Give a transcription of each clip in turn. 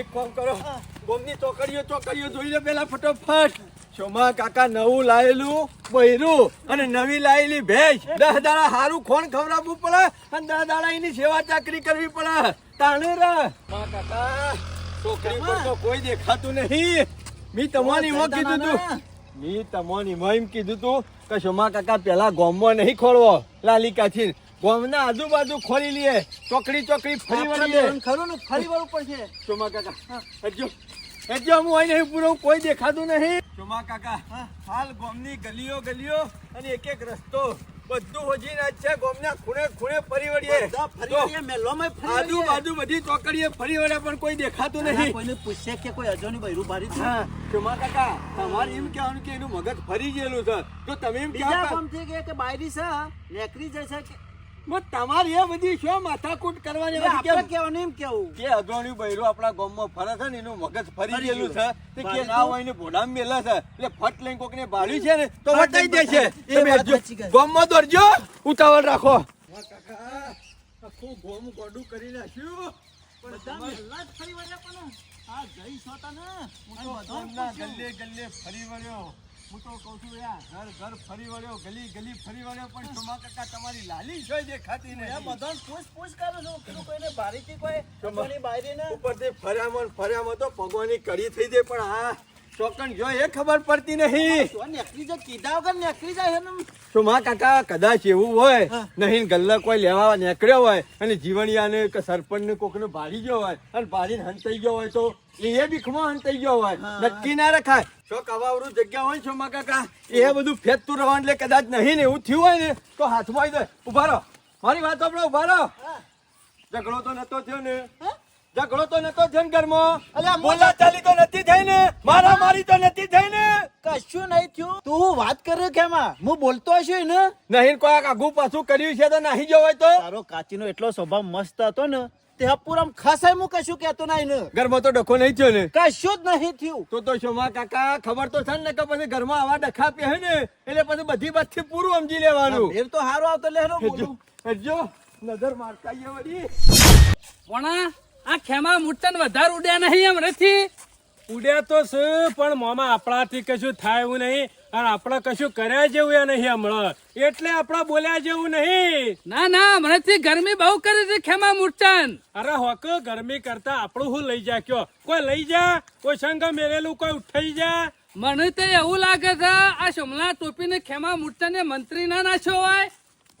એક કામ કરો. ગોમની ચોકડીઓ ચોકડીઓ જોઈ લે પેલા ફટોફટ. શોમા કાકા નવું લાયેલું બૈરું અને નવી લાયેલી ભેજ દસ દાડા હારું ખોણ ખવડાવવું પડે અને દસ દાડા એની સેવા ચાકરી કરવી પડે. તાણે રે. કાકા છોકરી પર તો કોઈ દેખાતું નહીં. મી તમારી માં કીધું તું. મી તમારી માં એમ કીધું તું કે શોમા કાકા પેલા ગોમમાં નહીં ખોળવો. લાલિકાથી ગોમના આજુબાજુ ખોલી લઈએ ચોકડી ચોકડી ફરી વળી. ખરું ને? ફરી વળવું પડશે. ચોમા કાકા હજો હજો હું અહીં નહીં પૂરો કોઈ દેખાતું નહીં. ચોમા કાકા હાલ ગોમની ગલીઓ ગલીઓ અને એક એક રસ્તો. બધું હોજી ના છે ગોમના ખૂણે ખૂણે ફરી વળીએ. બધા ફરી વળીએ, મેલોમાંય ફરી આજુ વળીએ. બાજુ બધી ચોકડીએ ફરી વળે પણ કોઈ દેખાતું નહીં. કોઈને પૂછશે કે કોઈ અજોની બૈરું ભારી છે? ચોમા કાકા તમારે એમ કહેવાનું કે એનું મગજ ફરી ગયેલું છે. તો તમે એમ કહેવા કે- કે બાયરી છે નેકરી જશે કે તમારે એ બધી શું માથાકૂટ કરવાની? આપણે કેમ? કહેવાનું એમ કેવું? કે અગોણ્યું બૈરું આપણા ગામમાં ફરે છે ને એનું મગજ ફરી ગયેલું છે. તે કે ના હોય ને ભોડામ મેલા છે. એટલે ફટ લઈને કોકને બાળ્યું છે ને તો વટાઈ દે છે એ બેજો. ગામમાં દોડજો ઉતાવળ રાખો. આખું ગોમ ગોડું કરી નાખ્યું. બધા મેલા જ ફરી વળ્યા પણ. આ જઈ સોતા ને હું તો બધો ગામના પૂછ્યું. ગલ્લે ગલ્લે ફરી વળ્યો. હું તો કહું છું યાર ઘર ઘર ફરી વળ્યો ગલી ગલી ફરી વળ્યો પણ ચોમા કાકા તમારી લાલી જોઈ દેખાતી ને એમ બધા પૂછ પૂછ કરું કોઈ કીધું કોઈને બારીથી કોઈ ચોમાની બાયરી ને ઉપરથી ફર્યામાં ફર્યામાં તો પગવાની કડી થઈ જાય પણ આ ચોકન જો એ ખબર પડતી નહીં. શું નેકરી જાય કીધા વગર નેકરી જાય તો માં કાકા કદાચ એવું હોય નહીં ગલ્લા કોઈ લેવા નીકળ્યો હોય અને જીવણિયાને સરપંચને કોકને ભાડી ગયો હોય અને ભાડીને હંતાઈ ગયો હોય તો એ બીખમાં હંતાઈ ગયો હોય. નક્કી ના રખાય. જો કવાવરું જગ્યા હોય ને શોમા કાકા? એ બધું ફેંકતું રહેવાનું એટલે કદાચ નહીં ને એવું થયું હોય ને તો હાથમાં આવી દે ઊભા રહો. મારી વાત સાંભળો ઊભા રહો. ઝઘડો તો નતો થયો ને. હા? ઝઘડો તો નતો થયો ઘરમાં. અલ્યા, બોલા ચાલી તો નથી થઈ ને મારા મારી તો નથી થઈ ને કશું નહીં થયું. તું વાત કર્યો કેમાં હું બોલતો હશે ને? નહીં કોઈ આગું પાછું કર્યું છે તો નહીં હોય તો? તારો કાચીનો એટલો સ્વભાવ મસ્ત હતો ને તે પૂરમ ખસાય હું કશું કેતો નહીં ને. ઘરમાં તો ડખો નહીં થયો ને. કશું જ નહીં થયું. તો તો શોમા કાકા ખબર તો છે ને કે પછી ઘરમાં આવા ડખા પે ને એટલે પછી બધી વાતથી પૂરું સમજી લેવાનું. એમ તો હારો આવતો લેરો બોલું. જો નજર મારતા વળી. પણ આ ખેમા મુટન વધારે ઉડ્યા નહીં એમ નથી. ઉડ્યા તો શું પણ મોમાં આપણાથી કશું થાય એવું નહીં. અને આપણે કશું કર્યા જેવું એ નહીં હમણાં. એટલે આપણે બોલ્યા જેવું નહીં. ના ના હમણાંથી ગરમી બહુ કરી છે ખેમા મુટન અરે હોક ગરમી કરતા આપણું શું લઈ જા કયો? કોઈ લઈ જા? કોઈ સંગ મેળેલું કોઈ ઉઠાઈ જા? મને તો એવું લાગે છે આ શમલા ટોપીને ખેમા મુટ્ટને મંત્રી ના નાખ્યો હોય.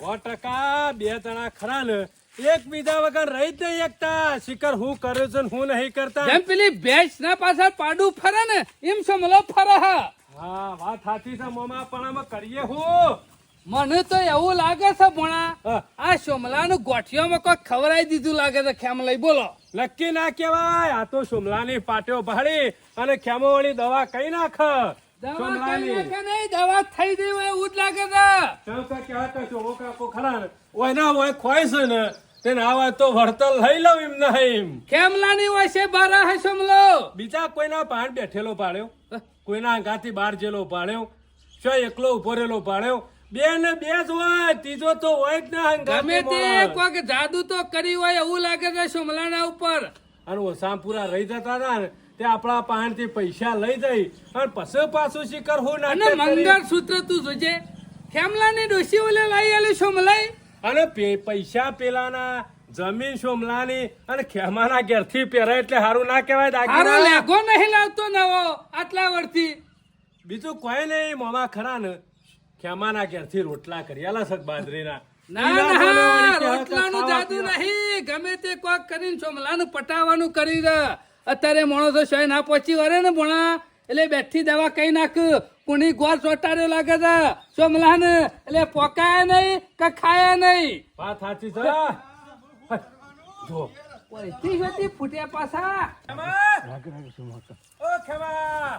સો ટકા બે જણા ખરા ને. એકબીજા વગર રહી જ નહીં એકતા શિકર હું કર્યો છું હું નહીં કરતા. જેમ પેલી ભેંસ ના પાછળ પાડું ફરે ને એમ શમલો ફરે હા. વાત સાચી છે મોમા પણ અમે કરીએ હું? મને તો એવું લાગે છે ભણા. આ શોમલાનું ગોઠિયામાં કોઈ ખવરાઈ દીધું લાગે છે ખેમ લઈ બોલો. નક્કી ના કેવાય આ તો સુમલાની પાટીઓ ભાડી અને ખેમોવાળી દવા કઈ નાખ? દવા કઈ સુમલાની નાખે દવા થઈ ગઈ હોય એવું જ લાગે છે. ખરા ઓય ના હોય ખોય છે ને. તેને આવા તો વળતર લઈ લઉં એમ નહીં. કેમલાની હોય છે બારા હે શોમલો બીજા કોઈના પાણ બેઠેલો પાડ્યો કોઈના અંગાથી બાર જેલો પાડ્યો છો એકલો ઊભો રહેલો પાડ્યો. બે ને બે જ હોય ત્રીજો તો હોય જ ના ગમે તે. કોઈક જાદુ તો કરી હોય એવું લાગે છે શોમલાના ઉપર. અને ઓસામપુરા રહી જતા હતા ને તે આપણા પાણથી પૈસા લઈ જઈ અને પછી પાછું શિકર હું ના મંગળ સૂત્ર તું જોજે. ખેમલાની ડોસી ઓલે લઈ આલી શોમલાઈ અને પૈસા પેલાના જમીન સોમલાની અને ખેમાના ઘેરથી પહેરાય એટલે સારું ના કહેવાય દાગીના. નહીં લાવતો નવો આટલા વર્ષથી. બીજું કોઈ નહીં મોમા ખરા ને. ખેમાના ઘેરથી રોટલા કરી આલા સક બાજરીના. રોટલાનું જાદુ નહીં. ગમે તે કોક કરીને સોમલાનું પટાવાનું કરી અત્યારે માણસો શય ના પહોંચી વરે ને ભણા. એટલે બેઠી દવા કઈ નાખ. કુણી ગોળ ચોટાડ્યો લાગે છે? સોમલાન એટલે પોકાયા નહીં કે ખાયા નહીં? વાત સાચી છે જો પૈસી હતી ફૂટ્યા પાછા. ખેમા! ઓ ખેમા!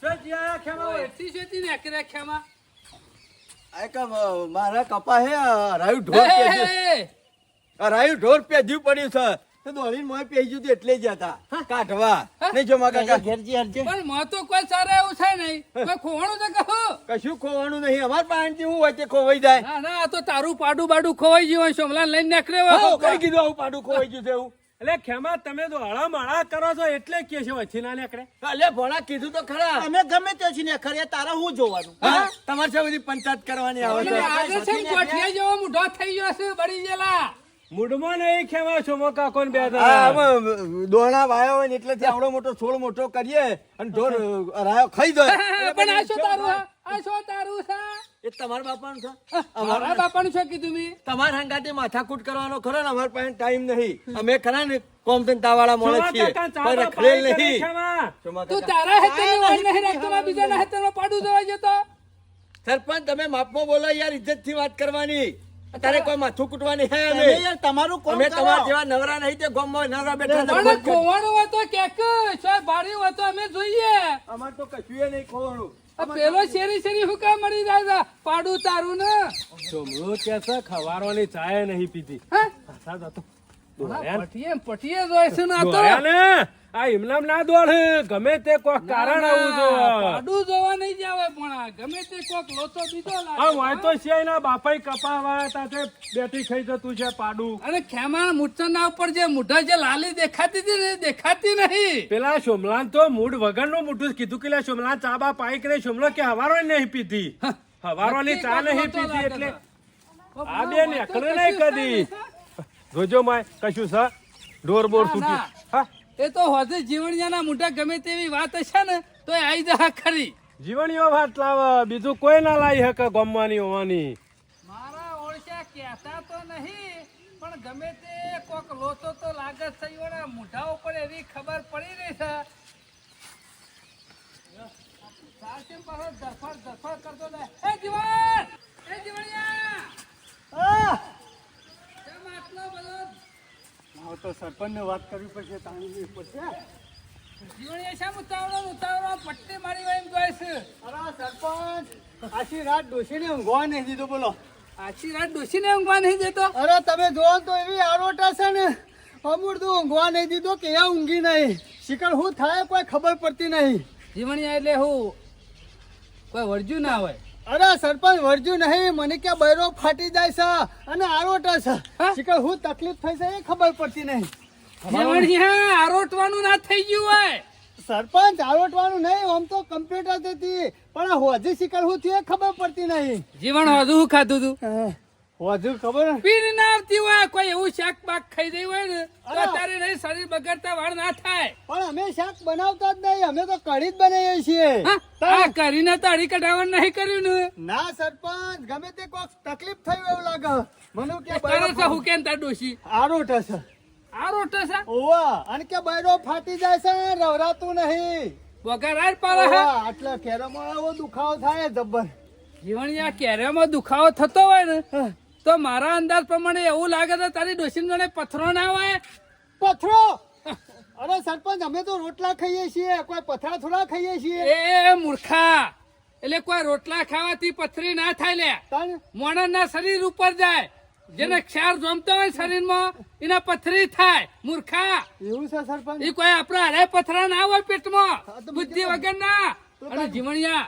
શું ખેમા? પૈસી હતી ને ખેમા. મારા કપા હે રાયુ એ, રાયુ ઢોર પેજ્યું પડ્યું છે. તો દોડીને મોય પેઈ હતું એટલે જ હતા કાઢવા. નહીં જો મારા કાકા ઘેરજી હરજે પણ માં તો કોઈ સારા એવું છે નહીં. કોઈ ખોવાનું તો કહો કશું ખોવાનું નહીં. અમાર પાસેથી હું વચ્ચે ખોવાઈ જાય. ના ના આ તો તારું પાડું બાડું ખોવાઈ ગયું હોય સોમલા લઈને નીકળ્યો કઈ કીધું આવું પાડું ખોવાઈ ગયું છે એવું. એટલે ખેમા તમે તો હળા માળા કરો છો એટલે કે છે વચ્ચે ના નીકળે. અલે ભોળા કીધું તો ખરા. અમે ગમે તે છીએ ને ખરે તારા હું જોવાનું? હા તમારે છે બધી પંચાયત કરવાની આવે છે. આજે છે ને જેવો મૂઢો થઈ ગયો છે બળી ગયેલા. મૂડમાં નહીં ખેમા છો મો કાકો ને બે હા, દાડા. આમાં દોણા વાયો હોય ને એટલેથી આવડો મોટો છોડ મોટો કરીએ અને ઢોર રાયો ખાઈ દો પણ આ શું તારું આ શું તારું છે? એ તમારા બાપાનું છે? મારા બાપાનું શું કીધું મેં? તમારા હંગાતે માથાકૂટ કરવાનો ખરો ને અમારા પાસે ટાઈમ નહીં. અમે ખરા ને કોમ તન છો માણસ છીએ. ચા રખડેલ નહીં. તું તારા હેતર નહીં રાખતો ને બીજાના હેતરનું પાડું દેવા જતો. સરપંચ તમે માપમાં બોલો યાર ઇજ્જતથી વાત કરવાની. તારે કોઈ માથું કૂટવાની હે અમે યાર તમારું કોમ અમે. તમારા જેવા નવરા નહીં તે ગામમાં નવરા બેઠા છે. પણ ખોવાનું હોય તો કે શું બારી હોય તો અમે જોઈએ. અમાર તો કશું નહીં ખોવાનું પેલો શેરી શેરી હુકા મળી જાય પાડું તારું ને. છોમલો કે છે ખવારવાની ચાય નહીં પીધી. હા? આ તો આ એમનામ ના? દોડ ગમે તે કોઈ કારણ આવું જો પાડું જોવા નહીં જાવે પણ ગમે તે કોક લોચો બીજો લાગે. આ તો છે એના બાપાઈ કપાવા તાતે બેટી ખાઈ જતું છે પાડું. અને ખેમા મૂર્છના ઉપર જે મુઢા જે લાલી દેખાતી હતી ને દેખાતી નહીં. પેલા સોમલાન તો મૂડ વગરનું નું જ કીધું કે લે સોમલાન ચા બા પાઈ કરે સોમલો કે હવારો નહીં પીધી. હવારો ની ચા નહીં પીધી એટલે આ બે નેકળે નહીં કદી. જોજો માય કશું છે? ડોર બોર તૂટી. હા? એ તો હોજે જીવણિયાના મુઢા ગમે તેવી વાત હશે ને તો એ આઈ જા ખરી. જીવણીઓ વાત લાવ બીજું કોઈ ના લાવી હકે ગમવાની હોવાની. મારા ઓળખ્યા કહેતા તો નહીં પણ ગમે તે કોક લોચો તો લાગે છે ઈવોના મોઢા ઉપર એવી ખબર પડી રહી છે. સાચે પાછો ધરફડ ધરફડ કરતો લે એ જીવણ! એ જીવણિયા! હવે તો સરપંચને વાત કરવી પડશે તાણી પડશે. જીવણિયા શા ઉતાવળો ઉતાવળો પટ્ટી મારી હોય એમ છે. અરે સરપંચ આખી રાત ડોશીને ઊંઘવા નહીં દીધો બોલો. આછી રાત ડોશીને ઊંઘવા નહીં દેતો અરે તમે જોવો તો એવી આરોટા છે ને અમૂળ તો ઊંઘવા નહીં દીધો કે એ ઊંઘી નહીં. શિકર શું થાય કોઈ ખબર પડતી નહીં. જીવણિયા એટલે હું કોઈ વર્જ્યું ના હોય. અરે સરપંચ વરજ્યું નહીં. મને ક્યાં બૈરો ફાટી જાય છે અને આરોટા છે. હા? શિકર શું તકલીફ થઈ છે એ ખબર પડતી નહીં. આરોટવાનું ના થઈ ગયું હોય. સરપંચ આરોટવાનું નહીં આમ તો કમ્પ્યુટર હતી પણ હોજી શિકર શું થયું ખબર પડતી નહીં. જીવન હજુ ખાધું તું? હોજુ ખબર પીર ના આવતી હોય કોઈ એવું શાક પાક ખાઈ દઈ હોય ને તો નહીં શરીર બગડતા વાળ ના થાય. પણ અમે શાક બનાવતા જ નહીં અમે તો કઢી જ બનાવીએ છીએ. આ કરીને તો અડી કઢાવણ નહીં કર્યું ને. ના સરપંચ ગમે તે કોક તકલીફ થઈ એવું લાગે. મને કે તારે હું કેમ તાર ડોશી? આરોટ છે. આ રોટો છે? ઓવા અને કે બૈરો ફાટી જાય છે રવરાતું નહીં. વગર ઓવા, આટલા ખેરામાં એવો દુખાવો થાય જબ્બર. જીવણિયા કેરેમાં દુખાવો થતો હોય ને તો મારા અંદાજ પ્રમાણે એવું લાગે છે તારી ડોસીન જોડે પથરો ના હોય? પથરો? અરે સરપંચ અમે તો રોટલા ખાઈએ છીએ. કોઈ પથરા થોડા ખાઈએ છીએ? એ મૂર્ખા. એટલે કોઈ રોટલા ખાવાથી પથરી ના થાય લે. તાણ? મોણસના શરીર ઉપર જાય. જેને ક્ષાર જમતો હોય શરીરમાં એના પથરી થાય. મૂર્ખા. એવું છે સરપંચ? એ કોઈ આપણા હરે પથરા ના હોય પેટમાં. તો બુદ્ધિ વગર ના અને જીવણિયા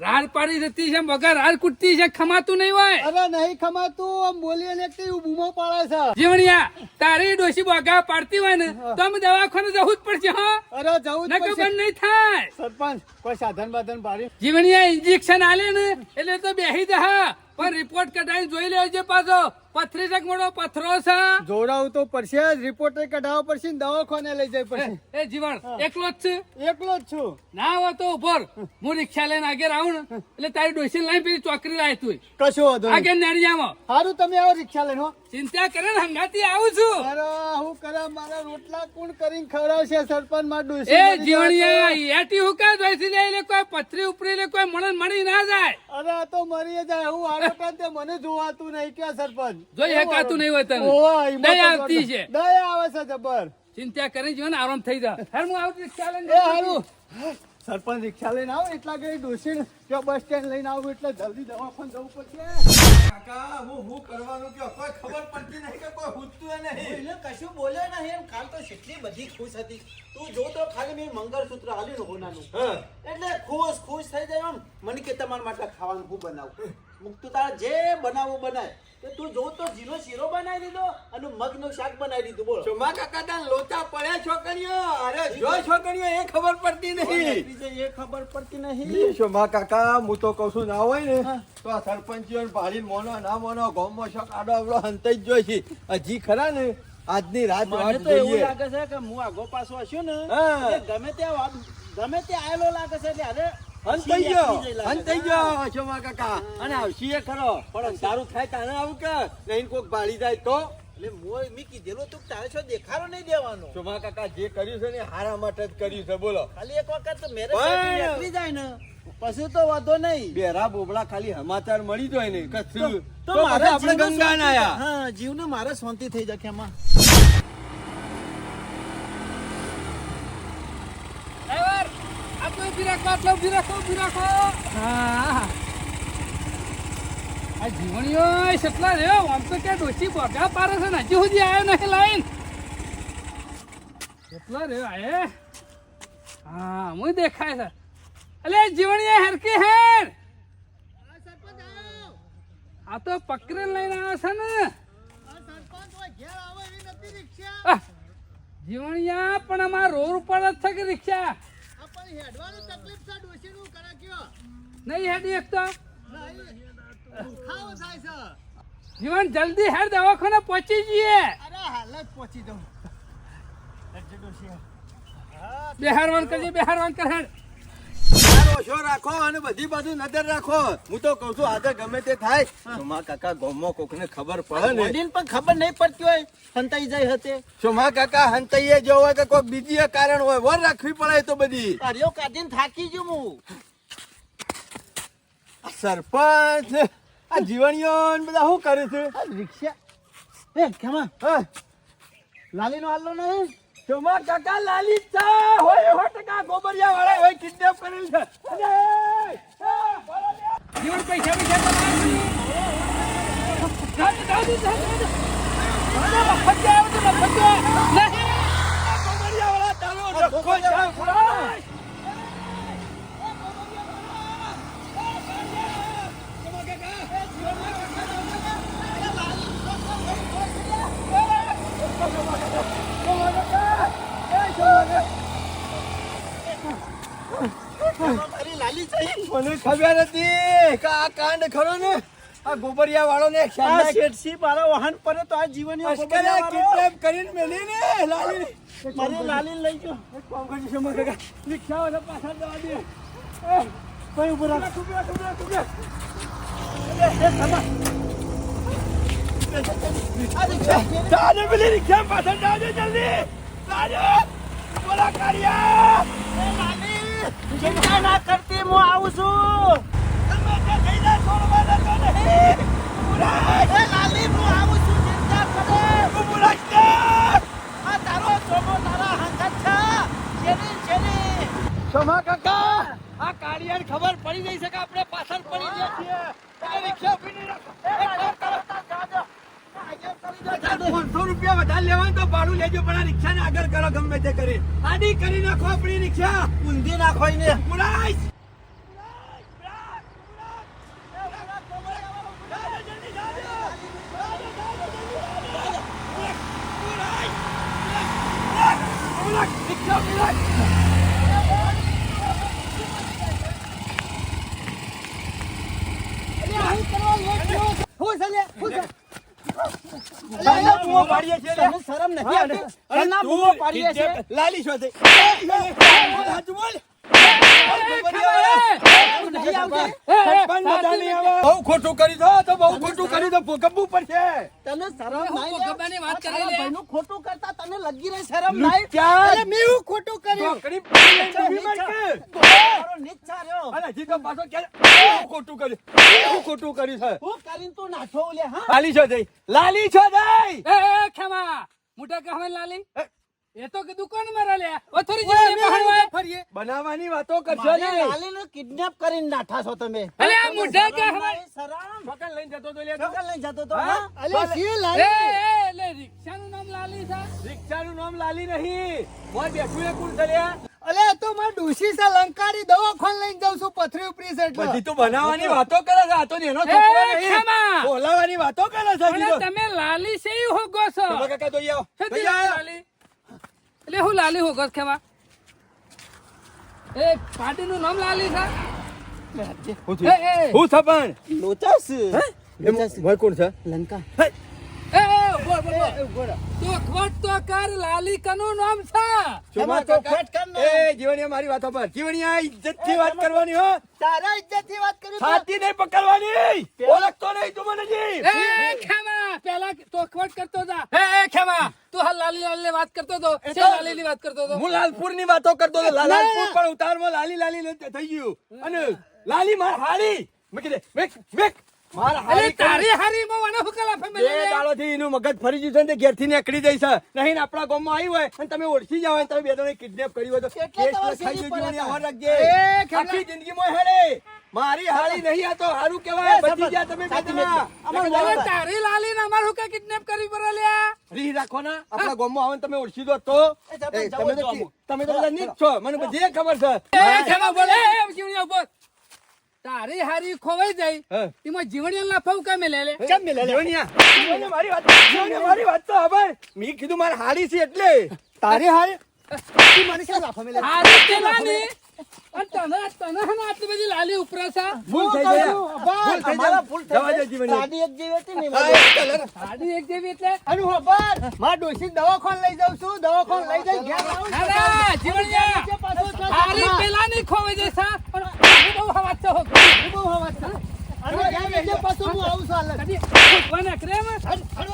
રાડ પાડી જતી છે વગર રાડ કૂટતી છે ખમાતું નહીં હોય. અરે નહીં ખમાતું આમ બોલીએ ને કે એવું બૂમો પાડે છે. જીવણિયા તારી ડોશી બોગા પાડતી હોય ને તો અમે દવાખાને જવું જ પડશે હા. અરે જવું જ પડશે. નહીં થાય. સરપંચ કોઈ સાધન બાધન પાડી? જીવણિયા ઇન્જેક્શન આલે ને એટલે તો બેહી જા પણ રિપોર્ટ કઢાવી જોઈ લેજો પાછો. પથરી તક મોટો પથરો છે. જોડાવું તો પડશે રિપોર્ટ કઢાવવો પડશે ને દવાખાને લઈ જાય પડશે. એ જીવણ એકલો જ છે? એકલો જ છું. ના હોય તો ઉભર. હું રિક્ષા લઈને આગળ આવું ને એટલે તારી ડોસી લઈને પેલી ચોકરી લાય તું. કશો વાંધો. આગળ નડિયામાં સારું તમે આવો રિક્ષા લઈને ચિંતા કરે ને હંગાતી આવું છું. અરે હું કરે મારા રોટલા કોણ કરીને ખવડાવશે? સરપંચમાં ડોસી એ જીવણિયા એટી હું કા હુકા લઈ લે? કોઈ પથરી ઉપરી લે કોઈ મળે મળી ના જાય. અરે આ તો મરી જાય. હું તે મને જોવાતું નહીં કે સરપંચ. જોઈ હકાતું નહીં હોય તને. દયા આવતી છે. દયા આવે છે જબર. ચિંતા કરી જીવન આરામ થઈ જા. હેર હું આવું રિક્ષા લઈને એ હારું. સરપંચ રિક્ષા લઈને આવો એટલા ઘડી ડોસી જો બસ સ્ટેન્ડ લઈને આવું એટલે જલ્દી દવાખાને જવું પડશે. કાકા હું હું કરવાનું કે કોઈ ખબર પડતી નહીં કે કોઈ પૂછતું નહીં. એને કશું બોલ્યો નહીં એમ. કાલ તો કેટલી બધી ખુશ હતી. તું જો તો ખાલી મેં મંગળસૂત્ર હાલ્યું હોનાનું. એટલે ખુશ ખુશ થઈ જાય એમ. મને કે તમારા માટે ખાવાનું હું બનાવું. તું તારે જે બનાવવું બનાય. તો તું જો તો જીનો શીરો બનાવી દીધો અને મગનું શાક બનાવી દીધું બોલો. ચોમા કાકા તાન લોચા પડ્યા છોકરીઓ અરે જો છોકરીઓ એ ખબર પડતી નહીં. એ ખબર પડતી નહીં? ચોમા કાકા હું તો કહું છું ના હોય ને તો આ સરપંચીઓ ભાડી મોનો ના મોનો ગોમો શોક આડો આવડો હંતાઈ જ જોઈ છે. હજી ખરા ને આજની રાત મને તો એવું લાગે છે કે હું આગો પાછો હશું ને ગમે ત્યાં ગમે ત્યાં આવેલો લાગે છે એટલે અરે હંતાઈ ગયો. સિંહ લાગે. ગયો. શોભા કાકા. અને આવશી ખરો. પણ તારું થાય તાને આવું કે? નહીં કોક ભાળી જાય તો? એટલે મોય મેં કીધેલું તું તારે શું દેખાડો નહીં દેવાનો. શોભા કાકા જે કર્યું છે ને હારા માટે જ કર્યું છે બોલો. ખાલી એક વખત મેરેજ નીકળી જાય ને પછી તો વાંધો નહીં. બેરા બોબડા ખાલી સમાચાર મળી જાય ને. કશું તો તો મારે આપણે ગંગા ને નાયા હા જીવને મારે શાંતિ થઈ જાય એમાં ડ્રાઈવર આટલો ઊભી રાખો આટલો ઊભી રાખો ઊભી રાખો. હા. આ જીવણીઓ કેટલા રહ્યો આમ તો ક્યાં ડોસી બોગા પારે છે ને? હજી સુધી આવ્યો નહીં લાઈન. કેટલા રહ્યો આયે. હા હું દેખાય છે. અલે જીવણીએ હરકી હેર આ તો પકડે લઈને આવે છે ને. જીવણિયા પણ અમારા રોડ ઉપર જ છે કે રિક્ષા? હેડવાની તકલીફ છે ડોસીનું કરે કયો. નહીં હેડી એક તો. થાય છે. જીવન જલ્દી હેડ દવાખાને પહોંચી જઈએ. અરે હાલ પહોંચી જાઉં. બિહારવાન કરજે બિહારવાન કર હેડ. ઓછો રાખો અને બધી બાજુ નજર રાખો. હું તો કહું છું આજે ગમે તે થાય. સોમા કાકા ગોમો કોકને ખબર પડે ને? વડીલ પણ ખબર નહીં પડતી હોય હંતાઈ જાય હતે. સોમા કાકા હંતાઈએ જો હોય કે કોઈ બીજી કારણ હોય. વર રાખવી પડે તો બધી. અરે કાઢીને થાકી ગયો હું. સરપંચ ને આ જીવણીઓ ને બધા શું કરે છે? રિક્ષા. એ કેમાં? લાલીનો હાલો નહીં? સોમા કાકા લાલી ચા હોય સો ટકા ગોબરિયા વાળા હોય કિડનેપ કરેલ છે લે. જીવન પૈસા પૈસા તો જાઓ, દાદી જાઓ, જાઓ, જાઓ. જાઓ, મફત જાય, આવે તો મફત જાય. નહીં. ગોબરિયા વાળા તારો ડખો છે, બોલો. મારી લાલી થઈ મને ખબર હતી કે આ કાંડ ખરો ને? આ ગોબરિયા વાળો ને આ શેઠસી મારા વાહન પર તો આ જીવનીઓ કિડનેપ કરીને મેલી ને લાલી. મારી લાલી લઈ ગયો. એક કામ કરજો સમર કાકા રિક્ષા વાળા પાછળ જવા દે. એ, કોઈ ઊભો રાખ. કુબરા, કુબરા. જાને પેલી રિક્ષા પાછળ જાજે જલ્દી. જાજે બોલા કાઢ્યા ના કરતી હું આવું છું તમે તે થઈ જાય છોડવા દેતો નહીં એ લાલી હું આવું છું ચિંતા કરે ઉમરાજને આ તારો સોમો તારા હંગત છે જેની જેની શમા કાકા આ ખબર પડી જઈ શકે આપણે પાછળ પડી ગયા છીએ. રિક્ષા ઊભી નહીં રાખો. એક કામ કરો પાંચસો રૂપિયા વધારે લેવાનું તો ભાડું લેજો પણ આ રિક્ષાને આગળ કરો ગમે તે કરી. આડી કરી નાખો આપણી રિક્ષા. ઊંધી નાખો એને. મુરાઈશ! રિક્ષા ઊભી રાખ. હું છે લે હું છે તને બૂમો પાડીએ છીએ લે. તને શરમ નથી લાલી છો બહુ ખોટું કરી દો તો બહુ ખોટું કરી દો ભોગવવું પડશે તને શરમ હું નહીં ભોગવવાની વાત કરે લે. ભાઈનું ખોટું કરતા તને લગી રહી શરમ નહીં અરે મેં એવું ખોટું કર્યું ચોકડી પકડીને ઊભી મારશે. તારો નીચા રહ્યો અને હજી તો પાછો કે ખોટું કર્યું બહુ ખોટું કર્યું છે હું કરીને તું નાઠો લે હા લાલી છો દઈ લાલી છો દઈ એ, ખેમા મોટા કહે લાલી એ તો કીધું કોણ મારા લ્યા ઓ થોડી જીવણી બહારવાય. ફરીએ. બનાવવાની વાતો કરજો ને. લાલીને kidnap કરીને નાઠા છો તમે. અલે આ મુઢા કે શરમ. પકડ લઈને જતો તો લે. પકડ લઈને જતો તો હા? હા? અલે સી એ લાલી? એ એટલે રિક્ષાનું નામ લાલી છે. રિક્ષાનું નામ લાલી નહીં. મોય બેઠું એ કોણ છે અલે તો માર ડુસી છે લંકારી દવાખાન લઈને જાઉં છું પથરી ઉપરી છે એટલે. બધી તો બનાવવાની વાતો કરે છે. આ તો એનો છોકરો નહીં! બોલાવાની વાતો કરે છે તમે લાલી છે છો? ચલો કાકા તો આવો. તો આવો. લાલી? એટલે હું લાલી હોગો ગત ખેવા. એ પાર્ટીનું નામ લાલી છે. હું એ, થયું? એ. હું છે પણ. લોચાસ. એમ ભાઈ કોણ છે? લંકા. એ, બોલ બોલ બોલ. તો ખોટ તો કર લાલી કનું નામ છે. એમાં કાકા. ચોખવટ કર એ જીવણીયા મારી વાતો પર જીવણીયા ઇજ્જતથી વાત કરવાની હો. તારા ઇજ્જતથી વાત કરી તો- નહીં પકડવાની. ઓળખતો નહીં તું મને જી એ ખેમા પેલા તો ખોટ કરતો જા. એ એ ખેમા. તું હાલ લાલી લાલી વાત કરતો તો? છે લાલી ની વાત કરતો હતો હું લાલપુરની વાતો કરતો હતો લાલપુર પણ ઉતારમાં લાલી લાલી ને થઈ ગયું. અને લાલી માર હાડી મેં કીધે મેક મેક તારી હારી બે ફેમિલી દાડો થી એનું મગજ ફરી ગયું છે ને ઘેરથી નીકળી જાય છે. નહીં આપણા ગામમાં આવ્યું હોય અને તમે ઓળખી જાવ તમે બે જણે કિડનેપ કર્યું હોય તો કેટલા કેસ તમારા લખાઈ સીધી ગયું પર જીવણી, હતા? આવા રાખજે. આખી જિંદગીમાં હેડે. મારી હાડી નહીં આ તો હારું કહેવાય. બચી ગયા તમે બે તારી લાલી ને અમારું કે કિડનેપ કરી પર લ્યા રીહ રાખો ના આપણા ગામમાં આવો ને તમે ઓળખી દો તો. તમે તો તમે તો નીચ છો. મને બધી ખબર છે. બોલ તારી હારી ખોવાઈ જાય. એમાં જીવણિયા લાફાવ કામે લે લે કેમ લે જીવણીયા? મારી વાત જીવણિયા મારી વાત તો હવે. મેં કીધું મારે હારી છે એટલે. તારી હારી? તું મને કેમ લાફા મેલે? હારી તને તને આટલી બધી લાલી ઉપરા છે? ભૂલ થઈ કહું જાય. ભૂલ થઈ ભૂલ. એક જેવી હતી ને એક જેવી એટલે? માર દવાખાન લઈ જાઉં છું. દવાખાન લઈ જઈ ઘેર આવું ના, જીવણીયા. ખોવાઈ જાય સા આવું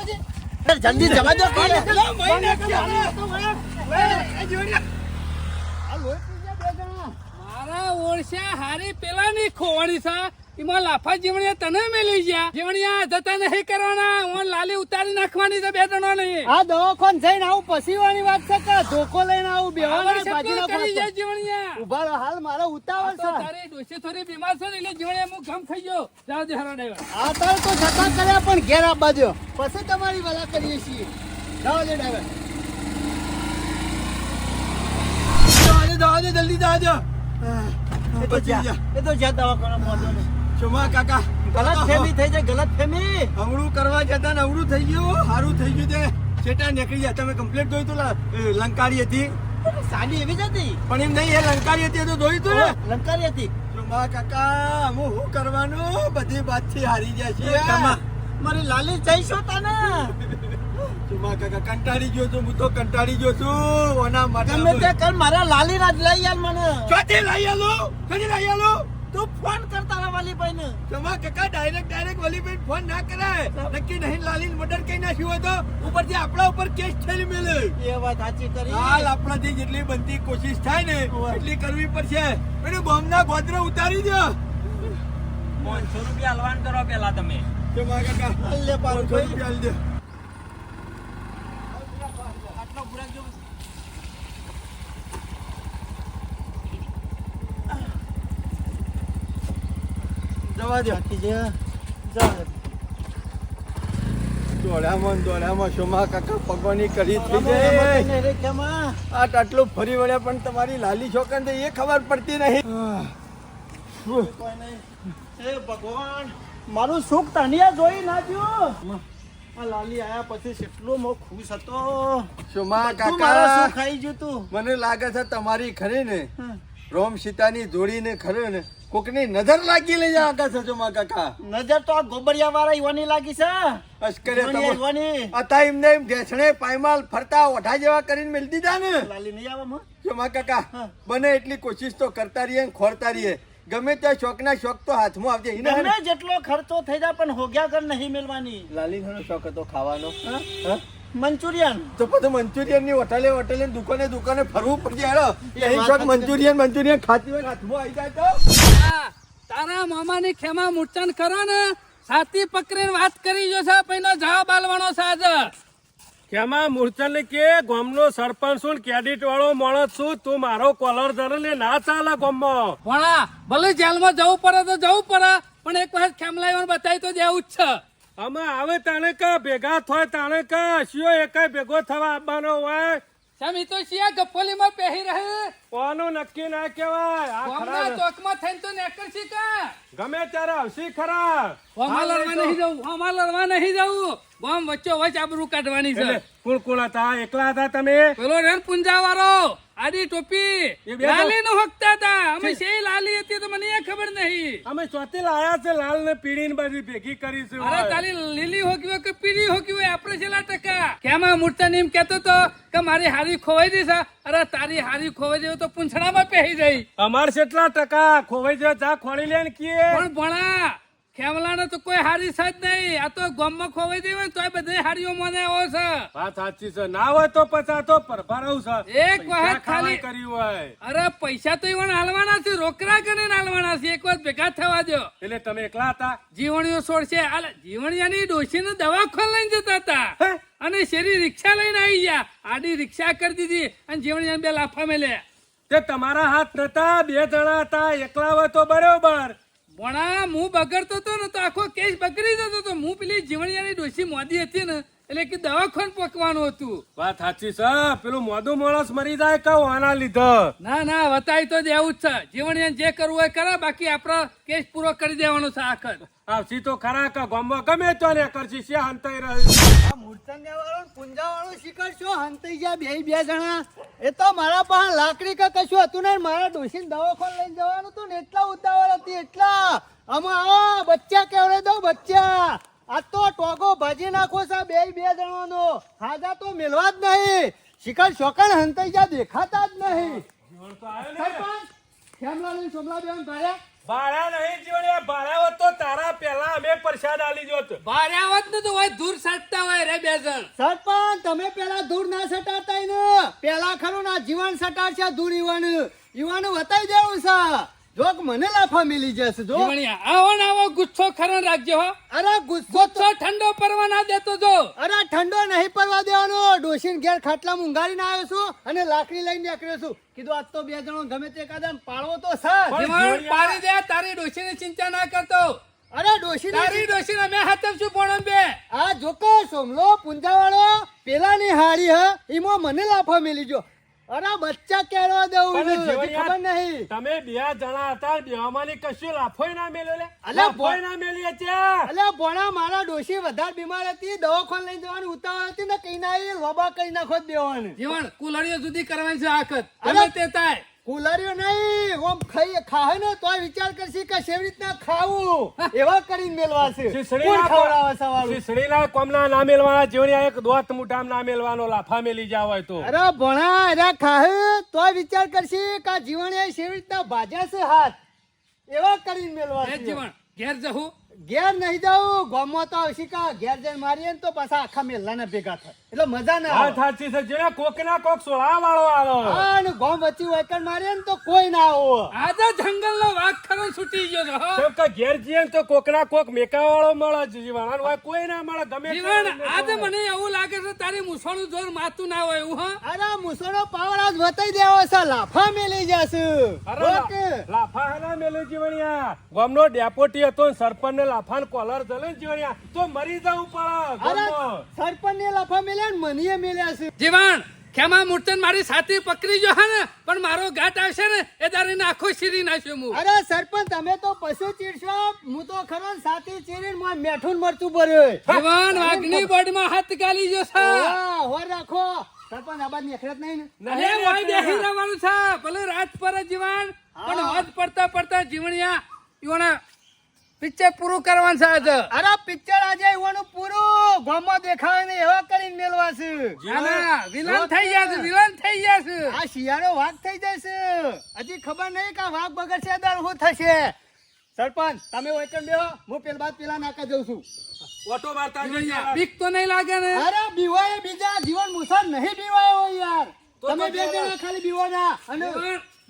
છું. અરે જલ્દી જવા દો કે. લા, મહિને બે જણા. મારા ઓળશા હારી પેલાની ખોવાણી છે એમાં લાફા જીવણીયા તને મેલી ગયા? જીવણીયા જતા નહીં કરવાના. હું લાલી ઉતારી નાખવાની તો બે જણો નહીં આ દવાખાન જઈને આવું પસીવાની વાત છે કે ધોકો લઈને આવું બેવાના બાજીના કરી જાય. જીવણીયા ઊભા રહો, હાલ મારો આ ઉતાવળ છે. તારે ડોશી થોડી બીમાર છે એટલે જીવણીયા હું ગમ થઈ ગયો. જાવ દે હારા ડ્રાઈવર આ તાર તો જતા કર્યા પણ ઘેર આપવા બાજુ. પછી તમારી વાલા કરીએ છીએ. જાઓ દે ડ્રાઈવર. જવા જલ્દી જવા દે. એ તો જ્યાં- દવાખાના મોઢો ને. ચોમા કાકા ગલત ફેમી થઈ જાય ગલત ફેમી. અવળું કરવા જતા ને અવળું થઈ ગયું સારું થઈ ગયું તે. છેટા નીકળી જાય તમે કમ્પ્લેટ જોયું તું લંકારી હતી. સાડી એવી જ હતી. પણ એમ નહીં એ લંકારી હતી તો જોયું તું ને. લંકારી હતી. ચોમા કાકા હું શું કરવાનું? બધી વાતથી હારી જાય છે મારે લાલી જઈશો તને ચુમા કાકા કંટાળી ગયો છું હું તો કંટાળી ગયો છું. ઓના માટે તમે તે કર મારા લાલી રાજ લઈ આલ મને. ચોથી લઈ આલો? ચોથી લઈ આલો? તું ફોન કરતા રહે વાલી ભાઈ ને ચોમા કાકા ડાયરેક્ટ ડાયરેક્ટ વલીભાઈ ફોન ના કરાય. નક્કી નહીં લાલી મર્ડર કઈ નાખ્યું હોય તો ઉપરથી આપણા ઉપર કેસ થયેલી મેલે. એ વાત સાચી કરી. હાલ આપણાથી જેટલી બનતી કોશિશ થાય ને એટલી કરવી પડશે. એને બોમ્બના ગોદરે ઉતારી દો. પાંચસો રૂપિયા હલવાન કરો પેલા તમે. તો કાકા પાંચસો રૂપિયા દે. જવા દો બાકી જે. દોડ્યામાં કાકા પગવાની કરી થઈ જાય? આ આટલું ફરી વળ્યા પણ તમારી લાલી છોકર એ ખબર પડતી નહીં. ભગવાન મારું સુખ તનિયા જોઈ નાખ્યું આ લાલી આયા પછી કેટલો મો ખુશ હતો. શોમા કાકા ખાઈ ગયું તું. મને લાગે છે તમારી ખરી ને. રોમ સીતાની જોડીને ખરે ને. કોકની નજર લાગી જા કાકા શોમા કાકા. નજર તો આ ગોબરિયા વાળા ઈવાની લાગી છે. અશ્કરે તમે. ઈવાની. અતા એમને એમ ઢેસણે પાયમાલ ફરતા ઓઢા જેવા કરીને મેલ દીધા ને. લાલી નહીં આવા માં? શોમા કાકા બને એટલી કોશિશ તો કરતા રહીએ ખોરતા રહીએ. ગમે ત્યાં શોખના શોખ તો હાથમાં આવજે ગમે જેટલો ખર્ચો થઈ જાય પણ હોગ્યા કર નહીં મેળવાની લાલી ઘણો શોખ હતો ખાવાનો. હા? મંચુરિયન. તો પછી મંચુરિયનની હોટલે હોટલે દુકાને દુકાને ફરવું પડશે. હેડો. એ શોખ મંચુરિયન મંચુરિયન ખાતી હોય હાથમાં આવી જાય તો. તારા મામાની ખેમા મૂર્ચન કરો ને. સાથી પકડીને વાત કરી જો છે પહેલો જવાબ આલવાનો છે આજે. કેમાં મૂર્છન કે ગામનો સરપંચ છું કેડિટ વાળો માણસ છું તું મારો કોલર ધરે ને ના ચાલે ગામમાં. ભણા ભલે જેલમાં જવું પડે તો જવું પડે પણ એક વખત ખેમલાઈ બતાવી તો દેવું જ છે. અમે આવે તાણે કા ભેગા થાય તાણે કા શિયો એકાય ભેગો થવા આવવાનો હોય. સામ તો શિયા ગફોલીમાં પહેરી રહે. કોનું નક્કી ના કહેવાય? આ ખરા ચોકમાં થઈને તો નેકળશી કા? ગમે ત્યારે આવશી ખરા. હોમાં લડવા નહીં જવું હોમાં લડવા નહીં જવું બોમ વચ્ચો વચ આબરૂ કાઢવાની છે. કોણ કોણ હતા એકલા હતા તમે? પેલો રેન પુંજા વાળો આડી ટોપી. લાલી નો હકતા હતા અમે શેય લાલી હતી તો મને એ ખબર નહીં. અમે ચોથી લાયા છે લાલ ને પીળી ને બધી ભેગી કરીશું. અરે તાલી લીલી હોકી હોય કે પીળી હોકી હોય આપણે છેલ્લા ટકા. કેમાં મૂર્તા એમ કેતો તો કે મારી હારી ખોવાઈ ગઈ છે અરે તારી હારી ખોવાઈ હોય તો પૂંછડામાં પહેરી જઈ અમાર કેટલા ટકા ખોવાઈ જાય ચા ખોળી લે ને કીએ. પણ ભણા ખેમલાને તો કોઈ હારી છે જ નહીં. આ તો ગામમાં ખોવાઈ હોય તોય બધી હારીઓ મને આવો છે. વાત સાચી છે. ના હોય તો પચા તો પરભારવ છે. એક વખત ખાલી- કર્યું હોય. અરે પૈસા તો ઈવણ હાલવાના છે. રોકડા કરીને હાલવાના છે? એક વાર ભેગા થવા દો એટલે તમે એકલા હતા? જીવણીઓ છોડશે. આલે જીવણિયાની ડોશીને દવાખાન લઈને જતા હતા. અને શેરી રિક્ષા લઈને આવી ગયા. આડી રિક્ષા કરી દીધી અને જીવણિયાને બે લાફા મેલે તે તમારા હાથ નતા બે જણા હતા. એકલા હોય તો બરોબર. ભણા હું બગડતો હતો ને તો આખો કેસ બગડી જતો હતો હું પેલી જીવણિયાની ડોસી મોદી હતી ને એટલે કે દવાખાન પકવાનું હતું. વાત સાચી છે. પેલું મોદો માણસ મરી જાય કે આના લીધે? ના ના વતાય તો દેવું જ છે. જીવણિયાને જે કરવું હોય કરે બાકી આપણો કેસ પૂરો કરી દેવાનો છે આખર આવશી તો ખરા કા ગામમાં ગમે તો ને કરશી છે હંતાઈ રહ્યો આ મૂર્છંગા વાળો ને પુંજા વાળો શિકાર છો હંતાઈ ગયા બે બે જણા. એ તો મારા પાસે લાકડી કે કશું હતું ને મારા ડોશીને દવાખાને લઈને જવાનું હતું ને એટલા ઉતાવળ હતી એટલા. આમાં આ બચ્ચા કેવડે દો બચ્ચા? આ તો ટોગો ભાજી નાખો છે બે બે જણાનો. હાજા તો મેલવા જ નહીં. શિકાર શોકણ હંતાઈ ગયા દેખાતા જ નહીં. સરપંચ શ્યામલાલ સોમલા બેન ભાર્યા ભાડા નહીં જોડ્યા ભાડા હોત તો તારા પેલા અમે પ્રસાદ આલી જોત. બારે આવત ને તો હોય દૂર સટતા હોય રે બે જણ. સરપંચ તમે પેલા દૂર ના સટાતા ને. પેલા ખરું ના જીવન સટાડશે દૂર યુવાન. યુવાન વતાઈ દેવું છે જોક મને લાફા મિલી જશે જો જીવણિયા આવો ને આવો ગુસ્સો ખરણ રાખજો હો. અરે ગુસ્સો તો- ઠંડો પરવા ના દેતો જો. અરે ઠંડો નહીં પરવા દેવાનો. ડોશીન ઘેર ખાટલા મુંગારીને આવ્યો છું અને લાકડી લઈને નીકળ્યો છું. કીધું આજ તો બે જણો ગમે તે કાદા પાળવો તો સર. જીવણ પાડી દે તારી ડોશીની ચિંતા ના કરતો. અરે ડોશી તારી ડોશી અમે હાથમ છું પણ બે? આ જોકો સોમલો પુંજાવાળો પેલાની હારી હ ઈમો મને લાફા મિલી જો અરે બચ્ચા કેળો જીવણિયા, ખબર નહીં. તમે બે જણા હતા બેમાંથી કશું લાફોય ના મેલ્યો લે? અલે ભોય ના મેલી છે. અલે ભણા મારા ડોશી વધારે બીમાર હતી દવાખાન લઈ જવાની ઉતાવળ હતી ને કઈ ના એ લોબા કઈ નાખો દેવાની જીવન કુલડીઓ સુધી કરવાની છે આખત અરે તે થાય. કુલરીઓ નહીં. ઓમ ખાઈ ખાહે ને તોય વિચાર કરશે કે કેવી રીતના ખાવું? એવા કરીને મેલવા છે. કોણ ખવડાવે સવારું શીશડીના કોમના ના મેલવાના જીવણિયા એક દોત મુઠામ ના મેલવાનો લાફા મેલી જાવ હોય તો. અરે ભણા અરે ખાહે તોય વિચાર કરશે કે આ જીવણ એ કેવી રીતના ભાજ્યા છે હાથ. એવા કરીને મેલવા છે. જીવન ઘેર જવું ઘેર નહીં જાઉં ગોમો તો આવશી કા ઘેર જઈને મારીએ ને તો પાછા આખા મેલ્લાના ભેગા થાય. એટલે મજા ના આવે. સાચી છે જેને કોક ના કોક સોળા વાળો આવે. હા, ને ગોમ વચ્ચે વાયકણ મારે ને તો કોઈ ના આવો. આજે જંગલ નો વાઘ ખરો છૂટી ગયો છે તો કે ઘેર જઈએ ને તો કોક ના કોક મેકા વાળો મળે જીવણ હોય કોઈ ના મળે ગમે જીવાણ. આજે મને એવું લાગે છે તારી મુસળું જોર માતું ના હોય એવું હા. અરે મુસળો પાવર આજ વતાઈ દેવો છે લાફા મેલી જશે. અરે લાફા હેલા મેલી જીવણિયા? ગામનો ડેપોટી હતો સરપંચ ને લાફા ને કોલર જલે ને જીવણિયા. તો મરી જવું પડે અરે સરપંચ ને લાફા મેલ્યા ને મનીએ મેલ્યા છે. જીવાણ ખેમા મૂર્તન મારી સાથી પકડી જો હા ને પણ મારો ઘાટ આવશે ને એ તારી આખો ચીરી નાખ્યો હું અરે સરપંચ તમે તો પશુ ચીરશો હું તો ખરો સાથી ચીરીને મોં મેઠું મરતું ભર્યું જીવન વાઘની બોર્ડમાં હાથ ગાલી જો છે. હો હોર રાખો. સરપંચ આ બાદ જ નહીં ને? વાય બેહી રહેવાનું છે. ભલે રાત પર જીવાણ પણ હોજ પડતા પડતા જીવણિયા ઈવોના પિક્ચર પૂરું કરવાનું છે આજે. અરે પિક્ચર આજે એવાનું પૂરું. ગોમો દેખાય ને એવા કરીને મેલવા છે. વિલન થઈ ગયા છે વિલન થઈ ગયા છે. આ શિયાળો વાઘ થઈ જશે. હજી ખબર નહીં કે વાઘ બગડશે દર શું થશે. સરપંચ તમે વચન બેહો. હું પેલ બાદ પેલા નાકા જઉં છું. ઓટો મારતા બીક તો નહીં લાગે ને? અરે બીવાય બીજા જીવન મુસાર નહીં બીવાય હોય યાર. તમે બે. જણા ખાલી બીવાના અને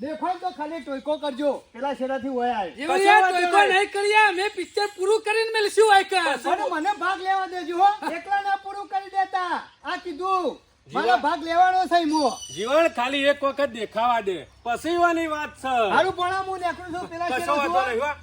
દેખો તો ખાલી ટોયકો કરજો. પેલા શેરાથી હોય આય. જીવણિયા, ટોયકો નહીં કર્યા મેં પિક્ચર પૂરું કરીને મેલશું આયકા અને મને ભાગ લેવા દેજો હો. એકલા ના પૂરું કરી દેતા. આ કીધું. મારો ભાગ લેવાનો છે મો જીવન ખાલી એક વખત દેખાવા દે. પસીવાની વાત છે. હારું પણ હું નીકળું છું પેલા શેરા.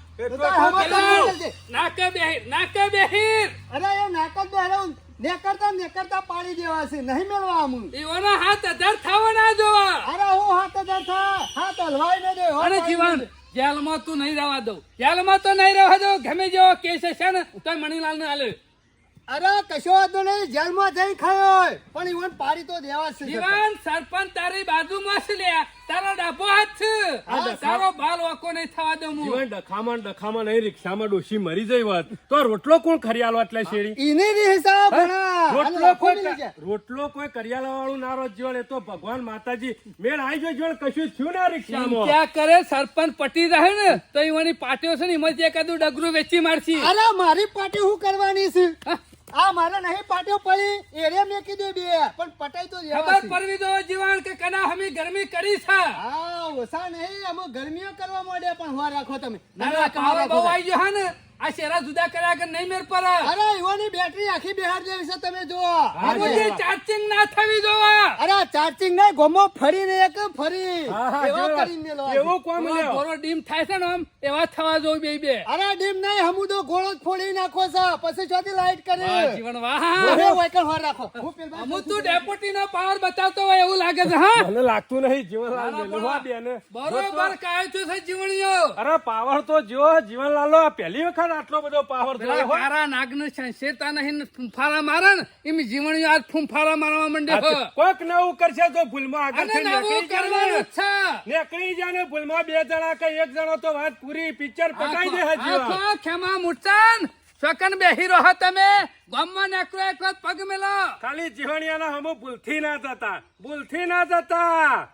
નાકે બેહીર નાકે બેહીર અરે એ નાકે તો હેરાન નેકરતા નેકરતા પાડી દેવા છે. નહીં મેળવા આમ. એવાનો હાથ અધર થવો ના જોવા. અરે હું હાથ અધર થા હાથ હલવાઈ ન દે. અરે જીવન જેલમાં તું નહીં રહેવા દઉં. જેલમાં તો નહીં રહેવા દઉં. ગમે જેવો કેસ છે ને તો મણીલાલ ને આલે અરે કશો વાંધો નહીં જેલમાં જઈ ખાયો પણ ઈવન પાડી તો દેવા છે. જીવન સરપંચ તારી બાજુમાં છે લે તારો ડાબો હાથ. છે તારો બાલ વાકો નહીં થવા દઉં હું. જીવન ડખામાં ડખામાં નહીં રિક્ષામાં ડોશી મરી જઈ વાત. તો રોટલો કોણ ખરિયાલો એટલે શેરી? ઈને રી હિસાબ રોટલો કોઈ રોટલો કોઈ કરિયાલા વાળું ના રોજ જીવન એ તો ભગવાન માતાજી. મેળ આવી ગયો જીવન કશું થયું ના રિક્ષામાં. ક્યાં કરે? સરપંચ પટી રહે ને તો ઈવાની પાટીઓ છે ને એમાં જ એકાદું ડગરું વેચી મારશી. અરે મારી પાટી હું કરવાની છે? આ મારે નહીં પાટ્યો પડી. એરે મેં કીધું બે પણ પટાઈ તો ખબર પડવી તો જીવન કે કના હમી ગરમી કરી છે. હા ઓસા નહીં અમે ગરમીઓ કરવા માંડ્યા પણ હો રાખો તમે. ના, ના, બહુ આવી ગયો હે ને. આ શેરા જુદા કર્યા કે નહીં મેર પર અરે ઈવાની બેટરી આખી બિહાર જેવી છે તમે જો ચાર્જિંગ ના થવી જોવા અરે ચાર્જિંગ નહીં ગોમો ફરીને એક ફરી? એવા. કરીને મેલો. એવું કોમ બોલો, લ્યો. ડીમ થાય છે ને આમ એવા થવા જો બે બે. અરે ડીમ નહીં હમુદો ગોળો જ ફોડી નાખો છે. પછી ચોથી લાઈટ કરે. જીવન વાહ હવે વાયકલ હોર રાખો. હમુ તું ડેપ્યુટી નો પાવર બતાવતો હોય એવું લાગે છે હા. મને લાગતું નહીં જીવનલાલ ના, ના, મેલવા દે ને બરોબર કાયચું છે જીવણીઓ? અરે પાવર તો જો જીવનલાલ આ પહેલી વખત આટલો બધો પાવર થયો હો. નાગન સંશેરતા નહીં ને ફૂંફારા મારે ને એમ જીવણીઓ આજ ફૂંફારા મારવા માંડે કોક નવું કરશે તો ભૂલમાં આગળ નવું નીકળી જાય નીકળી જાય ને ભૂલમાં બે જણા કે એક જણો તો વાત પૂરી પિક્ચર પટાઈ દે હજી આખો ખેમા મુરચાન શકન બેહી રહો તમે. ગામમાં નેકરો એક વખત પગ મેલો. ખાલી જીવણિયાના હમો ભૂલથી ના જતા. ભૂલથી ના જતા.